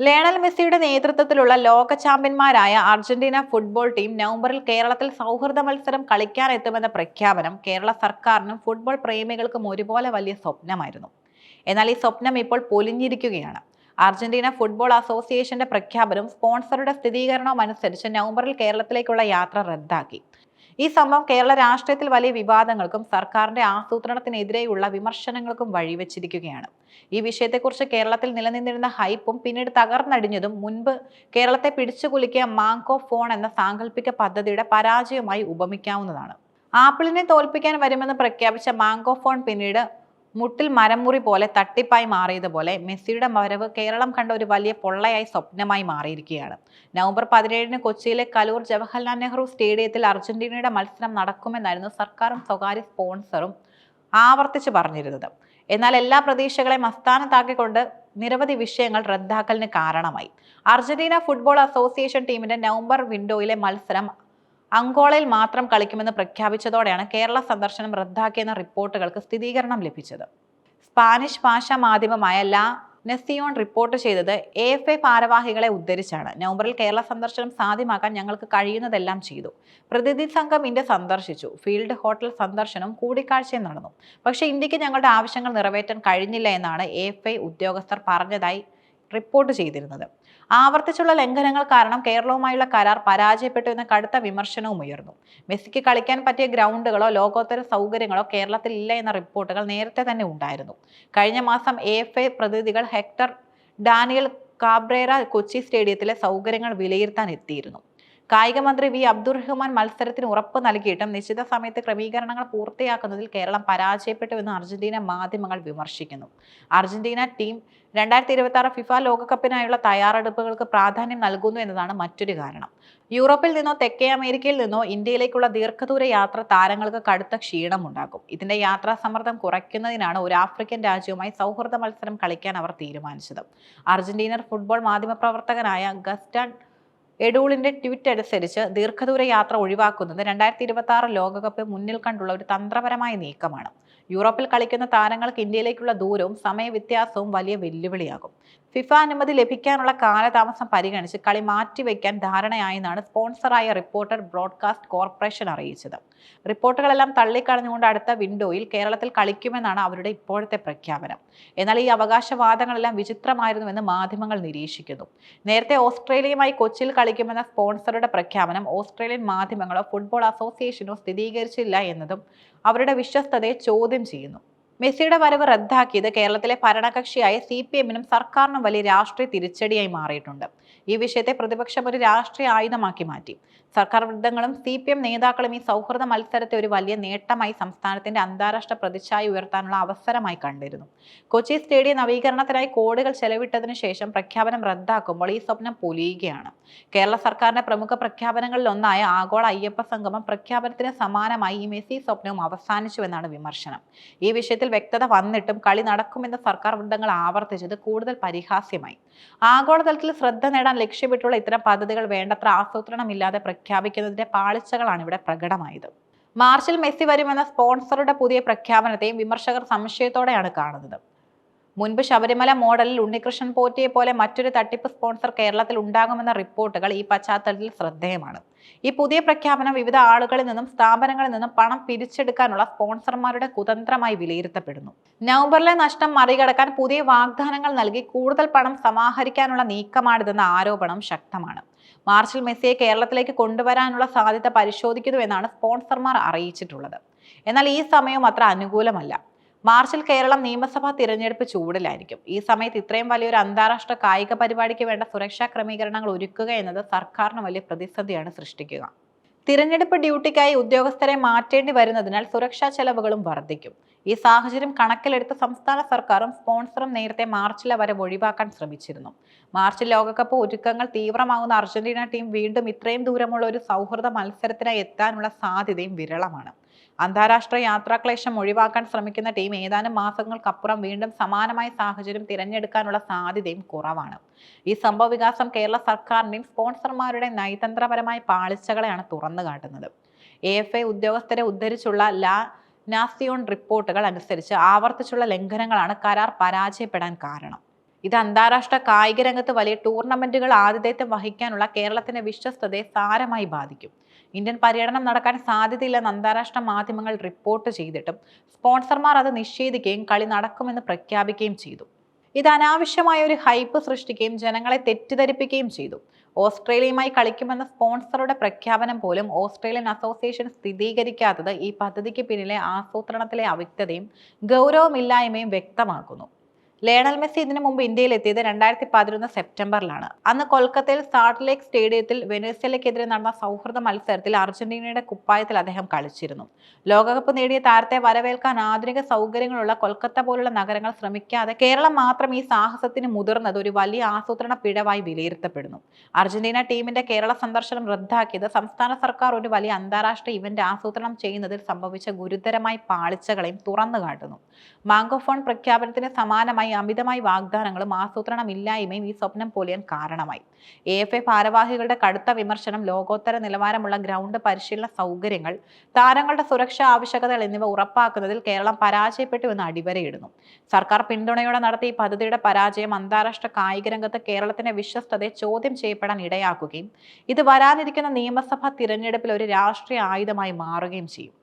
Lionel മെസ്സിയുടെ നേതൃത്വത്തിലുള്ള ലോക ചാമ്പ്യന്മാരായ അർജന്റീന ഫുട്ബോൾ ടീം നവംബറിൽ കേരളത്തിൽ സൗഹൃദ മത്സരം കളിക്കാനെത്തുമെന്ന പ്രഖ്യാപനം കേരള സർക്കാരിനും ഫുട്ബോൾ പ്രേമികൾക്കും ഒരുപോലെ വലിയ സ്വപ്നമായിരുന്നു. എന്നാൽ ഈ സ്വപ്നം ഇപ്പോൾ പൊലിഞ്ഞിരിക്കുകയാണ്. അർജന്റീന ഫുട്ബോൾ അസോസിയേഷന്റെ പ്രഖ്യാപനം സ്പോൺസറുടെ സ്ഥിരീകരണവും അനുസരിച്ച് നവംബറിൽ കേരളത്തിലേക്കുള്ള യാത്ര റദ്ദാക്കി. ഈ സംഭവം കേരള രാഷ്ട്രീയത്തിൽ വലിയ വിവാദങ്ങൾക്കും സർക്കാരിന്റെ ആസൂത്രണത്തിനെതിരെയുള്ള വിമർശനങ്ങൾക്കും വഴിവെച്ചിരിക്കുകയാണ്. ഈ വിഷയത്തെക്കുറിച്ച് കേരളത്തിൽ നിലനിന്നിരുന്ന ഹൈപ്പും പിന്നീട് തകർന്നടിഞ്ഞതും മുൻപ് കേരളത്തെ പിടിച്ചുകുലുക്കിയ മാങ്കോ ഫോൺ എന്ന സാങ്കല്പിക പദ്ധതിയുടെ പരാജയമായി ഉപമിക്കാവുന്നതാണ്. ആപ്പിളിനെ തോൽപ്പിക്കാൻ വരുമെന്ന് പ്രഖ്യാപിച്ച മാങ്കോ ഫോൺ പിന്നീട് മുട്ടിൽ മരമുറി പോലെ തട്ടിപ്പായി മാറിയതുപോലെ മെസ്സിയുടെ വരവ് കേരളം കണ്ട ഒരു വലിയ പൊള്ളയായി സ്വപ്നമായി മാറിയിരിക്കുകയാണ്. നവംബർ പതിനേഴിന് കൊച്ചിയിലെ കലൂർ ജവഹർലാൽ നെഹ്റു സ്റ്റേഡിയത്തിൽ അർജന്റീനയുടെ മത്സരം നടക്കുമെന്നായിരുന്നു സർക്കാരും സ്വകാര്യ സ്പോൺസറും ആവർത്തിച്ച് പറഞ്ഞിരുന്നത്. എന്നാൽ എല്ലാ പ്രതീക്ഷകളെയും അസ്ഥാനത്താക്കിക്കൊണ്ട് നിരവധി വിഷയങ്ങൾ റദ്ദാക്കലിന് കാരണമായി. അർജന്റീന ഫുട്ബോൾ അസോസിയേഷൻ ടീമിന്റെ നവംബർ വിൻഡോയിലെ മത്സരം അങ്കോളയിൽ മാത്രം കളിക്കുമെന്ന് പ്രഖ്യാപിച്ചതോടെയാണ് കേരള സന്ദർശനം റദ്ദാക്കിയെന്ന റിപ്പോർട്ടുകൾക്ക് സ്ഥിരീകരണം ലഭിച്ചത്. സ്പാനിഷ് ഭാഷാ മാധ്യമമായ ലാ നെസിയോൺ റിപ്പോർട്ട് ചെയ്തത് എ എഫ് എ ഭാരവാഹികളെ ഉദ്ധരിച്ചാണ്. നവംബറിൽ കേരള സന്ദർശനം സാധ്യമാക്കാൻ ഞങ്ങൾക്ക് കഴിയുന്നതെല്ലാം ചെയ്തു. പ്രതിനിധി സംഘം ഇന്ത്യ സന്ദർശിച്ചു. ഫീൽഡ് ഹോട്ടൽ സന്ദർശനവും കൂടിക്കാഴ്ചയും നടന്നു. പക്ഷേ ഇന്ത്യയ്ക്ക് ഞങ്ങളുടെ ആവശ്യങ്ങൾ നിറവേറ്റാൻ കഴിഞ്ഞില്ല എന്നാണ് എ എഫ് ഐ ഉദ്യോഗസ്ഥർ പറഞ്ഞതായി റിപ്പോർട്ട് ചെയ്തിരുന്നത്. ആവർത്തിച്ചുള്ള ലംഘനങ്ങൾ കാരണം കേരളവുമായുള്ള കരാർ പരാജയപ്പെട്ടു എന്ന കടുത്ത വിമർശനവും ഉയർന്നു. മെസ്സിക്ക് കളിക്കാൻ പറ്റിയ ഗ്രൗണ്ടുകളോ ലോകോത്തര സൗകര്യങ്ങളോ കേരളത്തിൽ ഇല്ല എന്ന റിപ്പോർട്ടുകൾ നേരത്തെ തന്നെ ഉണ്ടായിരുന്നു. കഴിഞ്ഞ മാസം എ പ്രതിനിധികൾ ഹെക്ടർ ഡാനിയൽ കാബ്രേറ കൊച്ചി സ്റ്റേഡിയത്തിലെ സൗകര്യങ്ങൾ വിലയിരുത്താൻ എത്തിയിരുന്നു. കായിക മന്ത്രി വി. അബ്ദുറഹ്മാൻ മത്സരത്തിന് ഉറപ്പ് നൽകിയിട്ടും നിശ്ചിത സമയത്ത് ക്രമീകരണങ്ങൾ പൂർത്തിയാക്കുന്നതിൽ കേരളം പരാജയപ്പെട്ടുവെന്ന് അർജന്റീന മാധ്യമങ്ങൾ വിമർശിക്കുന്നു. അർജന്റീന ടീം രണ്ടായിരത്തി ഇരുപത്തി ആറ് ഫിഫ ലോകകപ്പിനായുള്ള തയ്യാറെടുപ്പുകൾക്ക് പ്രാധാന്യം നൽകുന്നു എന്നതാണ് മറ്റൊരു കാരണം. യൂറോപ്പിൽ നിന്നോ തെക്കേ അമേരിക്കയിൽ നിന്നോ ഇന്ത്യയിലേക്കുള്ള ദീർഘദൂര യാത്ര താരങ്ങൾക്ക് കടുത്ത ക്ഷീണമുണ്ടാകും ഇതിന്റെ യാത്രാ സമ്മർദ്ദം കുറയ്ക്കുന്നതിനാണ് ഒരു ആഫ്രിക്കൻ രാജ്യവുമായി സൗഹൃദ മത്സരം കളിക്കാൻ അവർ തീരുമാനിച്ചത്. അർജന്റീനർ ഫുട്ബോൾ മാധ്യമപ്രവർത്തകനായ ഗസ്റ്റൺ എഡൂളിന്റെ ട്വീറ്റ് അനുസരിച്ച് ദീർഘദൂര യാത്ര ഒഴിവാക്കുന്നത് രണ്ടായിരത്തി ഇരുപത്തി ആറ് ലോകകപ്പ് മുന്നിൽ കണ്ടുള്ള ഒരു തന്ത്രപരമായ നീക്കമാണ്. യൂറോപ്പിൽ കളിക്കുന്ന താരങ്ങൾക്ക് ഇന്ത്യയിലേക്കുള്ള ദൂരവും സമയവ്യത്യാസവും വലിയ വെല്ലുവിളിയാകും. ഫിഫ അനുമതി ലഭിക്കാനുള്ള കാലതാമസം പരിഗണിച്ച് കളി മാറ്റിവെക്കാൻ ധാരണയായെന്നാണ് സ്പോൺസറായ റിപ്പോർട്ടർ ബ്രോഡ്കാസ്റ്റ് കോർപ്പറേഷൻ അറിയിച്ചത്. റിപ്പോർട്ടുകളെല്ലാം തള്ളിക്കളഞ്ഞുകൊണ്ട് അടുത്ത വിൻഡോയിൽ കേരളത്തിൽ കളിക്കുമെന്നാണ് അവരുടെ ഇപ്പോഴത്തെ പ്രഖ്യാപനം. എന്നാൽ ഈ അവകാശവാദങ്ങളെല്ലാം വിചിത്രമായിരുന്നുവെന്ന് മാധ്യമങ്ങൾ നിരീക്ഷിക്കുന്നു. നേരത്തെ ഓസ്ട്രേലിയയുമായി കൊച്ചിയിൽ കളിക്കുമെന്ന സ്പോൺസറുടെ പ്രഖ്യാപനം ഓസ്ട്രേലിയൻ മാധ്യമങ്ങളോ ഫുട്ബോൾ അസോസിയേഷനോ സ്ഥിരീകരിച്ചില്ല എന്നതും അവരുടെ വിശ്വസ്തതയെ ചോദ്യം ചെയ്യുന്നു. മെസ്സിയുടെ വരവ് റദ്ദാക്കിയത് കേരളത്തിലെ ഭരണകക്ഷിയായ സി പി എമ്മിനും സർക്കാരിനും വലിയ രാഷ്ട്രീയ തിരിച്ചടിയായി മാറിയിട്ടുണ്ട്. ഈ വിഷയത്തെ പ്രതിപക്ഷം ഒരു രാഷ്ട്രീയ ആയുധമാക്കി മാറ്റി. സർക്കാർ വൃദ്ധങ്ങളും സി പി എം നേതാക്കളും ഈ സൗഹൃദ മത്സരത്തെ ഒരു വലിയ നേട്ടമായി സംസ്ഥാനത്തിന്റെ അന്താരാഷ്ട്ര പ്രതിച്ഛായ ഉയർത്താനുള്ള അവസരമായി കണ്ടിരുന്നു. കൊച്ചി സ്റ്റേഡിയം നവീകരണത്തിനായി കോടികൾ ചെലവിട്ടതിനു ശേഷം പ്രഖ്യാപനം റദ്ദാക്കുമ്പോൾ ഈ സ്വപ്നം പൊലിയുകയാണ്. കേരള സർക്കാരിന്റെ പ്രമുഖ പ്രഖ്യാപനങ്ങളിൽ ഒന്നായ ആഗോള അയ്യപ്പ സംഗമം പ്രഖ്യാപനത്തിന് സമാനമായി ഈ മെസ്സി സ്വപ്നവും അവസാനിച്ചുവെന്നാണ് വിമർശനം. ഈ വിഷയത്തിൽ വ്യക്തത വന്നിട്ടും കളി നടക്കുമെന്ന് സർക്കാർ വൃദ്ധങ്ങൾ ആവർത്തിച്ചത് കൂടുതൽ പരിഹാസ്യമായി. ആഗോളതലത്തിൽ ശ്രദ്ധ നേടാൻ ലക്ഷ്യമിട്ടുള്ള ഇത്തരം പദ്ധതികൾ വേണ്ടത്ര ആസൂത്രണമില്ലാതെ പ്രഖ്യാപിക്കുന്നതിന്റെ പാളിച്ചകളാണ് ഇവിടെ പ്രകടമായത്. മാർച്ചിൽ മെസ്സി വരുമെന്ന സ്പോൺസറുടെ പുതിയ പ്രഖ്യാപനത്തെയും വിമർശകർ സംശയത്തോടെയാണ് കാണുന്നത്. മുൻപ് ശബരിമല മോഡലിൽ ഉണ്ണികൃഷ്ണൻ പോറ്റിയെ പോലെ മറ്റൊരു തട്ടിപ്പ് സ്പോൺസർ കേരളത്തിൽ ഉണ്ടാകുമെന്ന റിപ്പോർട്ടുകൾ ഈ പശ്ചാത്തലത്തിൽ ശ്രദ്ധേയമാണ്. ഈ പുതിയ പ്രഖ്യാപനം വിവിധ ആളുകളിൽ നിന്നും സ്ഥാപനങ്ങളിൽ നിന്നും പണം പിരിച്ചെടുക്കാനുള്ള സ്പോൺസർമാരുടെ കുതന്ത്രമായി വിലയിരുത്തപ്പെടുന്നു. നവംബറിലെ നഷ്ടം മറികടക്കാൻ പുതിയ വാഗ്ദാനങ്ങൾ നൽകി കൂടുതൽ പണം സമാഹരിക്കാനുള്ള നീക്കമാണിതെന്ന ആരോപണം ശക്തമാണ്. മാർച്ചിൽ മെസ്സിയെ കേരളത്തിലേക്ക് കൊണ്ടുവരാനുള്ള സാധ്യത പരിശോധിക്കുന്നുവെന്നാണ് സ്പോൺസർമാർ അറിയിച്ചിട്ടുള്ളത്. എന്നാൽ ഈ സമയം അത്ര അനുകൂലമല്ല. മാർച്ചിൽ കേരളം നിയമസഭാ തിരഞ്ഞെടുപ്പ് ചൂടിലായിരിക്കും. ഈ സമയത്ത് ഇത്രയും വലിയൊരു അന്താരാഷ്ട്ര കായിക പരിപാടിക്ക് വേണ്ട സുരക്ഷാ ക്രമീകരണങ്ങൾ ഒരുക്കുക എന്നത് സർക്കാരിന് വലിയ പ്രതിസന്ധിയാണ് സൃഷ്ടിക്കുക. തിരഞ്ഞെടുപ്പ് ഡ്യൂട്ടിക്കായി ഉദ്യോഗസ്ഥരെ മാറ്റേണ്ടി വരുന്നതിനാൽ സുരക്ഷാ ചെലവുകളും വർദ്ധിക്കും. ഈ സാഹചര്യം കണക്കിലെടുത്ത് സംസ്ഥാന സർക്കാരും സ്പോൺസറും നേരത്തെ മാർച്ചിലെ വരെ ഒഴിവാക്കാൻ ശ്രമിച്ചിരുന്നു. മാർച്ച് ലോകകപ്പ് ഒരുക്കങ്ങൾ തീവ്രമാകുന്ന അർജന്റീന ടീം വീണ്ടും ഇത്രയും ദൂരമുള്ള ഒരു സൗഹൃദ മത്സരത്തിനായി എത്താനുള്ള സാധ്യതയും വിരളമാണ്. അന്താരാഷ്ട്ര യാത്രാക്ലേശം ഒഴിവാക്കാൻ ശ്രമിക്കുന്ന ടീം ഏതാനും മാസങ്ങൾക്കപ്പുറം വീണ്ടും സമാനമായ സാഹചര്യം തിരഞ്ഞെടുക്കാനുള്ള സാധ്യതയും കുറവാണ്. ഈ സംഭവ വികാസം കേരള സർക്കാരിന്റെയും സ്പോൺസർമാരുടെ നയതന്ത്രപരമായ പാളിച്ചകളെയാണ് തുറന്നു കാട്ടുന്നത്. എ എഫ് ഐ ഉദ്യോഗസ്ഥരെ ഉദ്ധരിച്ചുള്ള ലാ നാസിയോൺ റിപ്പോർട്ടുകൾ അനുസരിച്ച് ആവർത്തിച്ചുള്ള ലംഘനങ്ങളാണ് കരാർ പരാജയപ്പെടാൻ കാരണം. ഇത് അന്താരാഷ്ട്ര കായിക രംഗത്ത് വലിയ ടൂർണമെന്റുകൾ ആതിഥേയത്വം വഹിക്കാനുള്ള കേരളത്തിന്റെ വിശ്വസ്തതയെ സാരമായി ബാധിക്കും. ഇന്ത്യൻ പര്യടനം നടക്കാൻ സാധ്യതയില്ലെന്ന് അന്താരാഷ്ട്ര മാധ്യമങ്ങൾ റിപ്പോർട്ട് ചെയ്തിട്ടും സ്പോൺസർമാർ അത് നിഷേധിക്കുകയും കളി നടക്കുമെന്ന് പ്രഖ്യാപിക്കുകയും ചെയ്തു. ഇത് അനാവശ്യമായ ഒരു ഹൈപ്പ് സൃഷ്ടിക്കുകയും ജനങ്ങളെ തെറ്റിദ്ധരിപ്പിക്കുകയും ചെയ്തു. ഓസ്ട്രേലിയയുമായി കളിക്കുമെന്ന സ്പോൺസറുടെ പ്രഖ്യാപനം പോലും ഓസ്ട്രേലിയൻ അസോസിയേഷൻ സ്ഥിരീകരിക്കാത്തത് ഈ പദ്ധതിക്ക് പിന്നിലെ ആസൂത്രണത്തിലെ അവ്യക്തതയും ഗൗരവമില്ലായ്മയും വ്യക്തമാക്കുന്നു. ലയണൽ മെസ്സി ഇതിനു മുമ്പ് ഇന്ത്യയിൽ എത്തിയത് രണ്ടായിരത്തി പതിനൊന്ന് സെപ്റ്റംബറിലാണ്. അന്ന് കൊൽക്കത്തയിൽ സാൾട്ട് ലേക്ക് സ്റ്റേഡിയത്തിൽ വെനസ്വലയ്ക്കെതിരെ നടന്ന സൗഹൃദ മത്സരത്തിൽ അർജന്റീനയുടെ കുപ്പായത്തിൽ അദ്ദേഹം കളിച്ചിരുന്നു. ലോകകപ്പ് നേടിയ താരത്തെ വരവേൽക്കാൻ ആധുനിക സൗകര്യങ്ങളുള്ള കൊൽക്കത്ത പോലുള്ള നഗരങ്ങൾ ശ്രമിക്കാതെ കേരളം മാത്രം ഈ സാഹസത്തിന് മുതിർന്നത് ഒരു വലിയ ആസൂത്രണ പിഴവായി വിലയിരുത്തപ്പെടുന്നു. അർജന്റീന ടീമിന്റെ കേരള സന്ദർശനം റദ്ദാക്കിയത് സംസ്ഥാന സർക്കാർ ഒരു വലിയ അന്താരാഷ്ട്ര ഇവന്റ് ആസൂത്രണം ചെയ്യുന്നതിൽ സംഭവിച്ച ഗുരുതരമായ പാളിച്ചകളെയും തുറന്നു കാട്ടുന്നു മാങ്കോഫോൺ പ്രഖ്യാപനത്തിന് സമാനമായി അമിതമായി വാഗ്ദാനങ്ങളും ആസൂത്രണമില്ലായ്മയും ഈ സ്വപ്നം പൊലിയാൻ കാരണമായി. എ എഫ് എ ഭാരവാഹികളുടെ കടുത്ത വിമർശനം ലോകോത്തര നിലവാരമുള്ള ഗ്രൗണ്ട് പരിശീലന സൗകര്യങ്ങൾ താരങ്ങളുടെ സുരക്ഷാ ആവശ്യകതകൾ എന്നിവ ഉറപ്പാക്കുന്നതിൽ കേരളം പരാജയപ്പെട്ടു എന്ന് അടിവരയിടുന്നു. സർക്കാർ പിന്തുണയോടെ നടത്തിയ ഈ പദ്ധതിയുടെ പരാജയം അന്താരാഷ്ട്ര കായിക രംഗത്ത് കേരളത്തിന്റെ വിശ്വസ്തതയെ ചോദ്യം ചെയ്യപ്പെടാൻ ഇടയാക്കുകയും ഇത് വരാനിരിക്കുന്ന നിയമസഭാ തിരഞ്ഞെടുപ്പിൽ ഒരു രാഷ്ട്രീയ ആയുധമായി മാറുകയും ചെയ്യും.